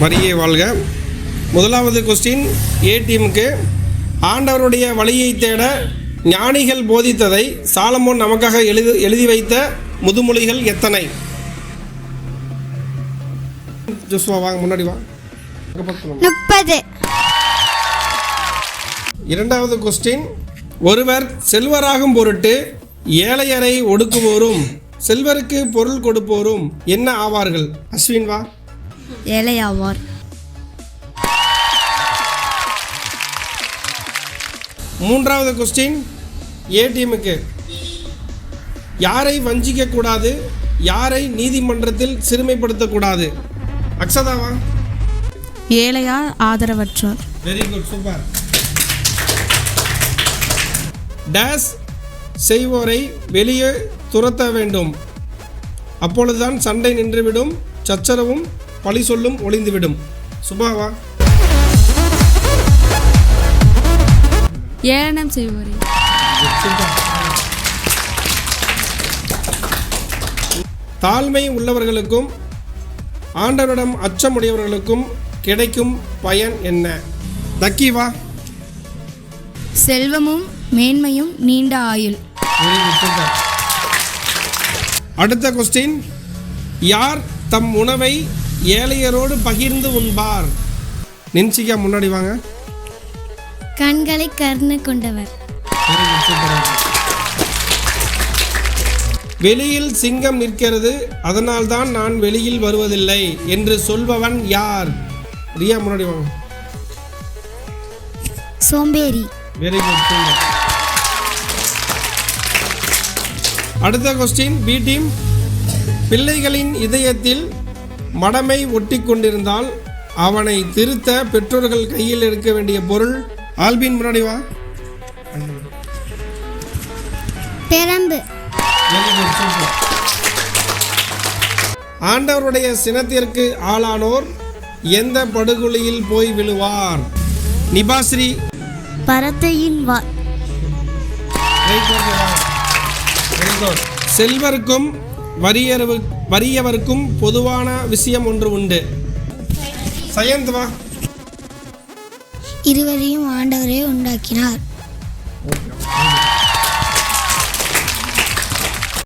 மரியே வாழ்க. முதலாவது கொஸ்டின் ஏ டீமுக்கு ஆண்டவருடைய வழியை தேட ஞானிகள் போதித்ததை சாலமோன் நமக்காக எழுதி எழுதி வைத்த முதுமொழிகள் எத்தனை? ஜோஸ்வா வாங்க முன்னாடி வா. முப்பது. இரண்டாவது கொஸ்டின் ஒருவர் செல்வராகும் பொருட்டு ஏழையரை ஒடுக்குவோரும் செல்வருக்கு பொருள் கொடுப்போரும் என்ன ஆவார்கள்? அஸ்வின் வா. ஏழையாவார். மூன்றாவது கொஸ்டின் ஏ டீமுக்கு யாரை வஞ்சிக்க கூடாது யாரை நீதிமன்றத்தில் சிறுமைப்படுத்தக்கூடாது? அக்ஷதாவா? ஏழையார் ஆதரவற்றோர். வெரி குட் சூப்பர் டேஸ் செய்வோரை வெளியே துரத்த வேண்டும். அப்பொழுதுதான் சண்டை நின்றுவிடும் சச்சரவும் பழி சொல்லும் ஒளிந்துவிடும். சுபாவா? ஏளனம் செய்வோரே. தாழ்மை உள்ளவர்களுக்கும் ஆண்டவரிடம் அச்சமுடையவர்களுக்கும் கிடைக்கும் பயன் என்ன? தக்கி வா. செல்வமும் மேன்மையும் நீண்ட ஆயுள். அடுத்த கொஸ்டின் யார் தம் உணவை ஏழையரோடு பகிர்ந்து உண்பார் நின்சிகா முன்னாடி வாங்க. கண்களை கருணை கொண்டவர். வெளியில் சிங்கம் நிற்கிறது. அதனால்தான் நான் வெளியில் வருவதில்லை என்று சொல்பவன் யார்? ரியா முன்னாடி வாங்க. சோம்பேறி. வெரி குட் அடுத்த கொஸ்டின் பி டீம் பிள்ளைகளின் இதயத்தில் மடமை ஒட்டி கொண்டிருந்தால் அவனை திருத்த பெற்றோர்கள் கையில் எடுக்க வேண்டிய பொருள் ஆல்பின் முன்னாடி வா பெரம்பு. ஆண்டவருடைய சினத்திற்கு ஆளானோர் எந்த படுகொலியில் போய் விழுவார் நிபாஸ்ரீ பரத்தையின் வா. செல்வருக்கும் வறியவரு வறியவருக்கும் பொதுவான விஷயம் ஒன்று உண்டு. சயந்த் வா. இருவரையும் ஆண்டவரே உண்டாக்கினார்.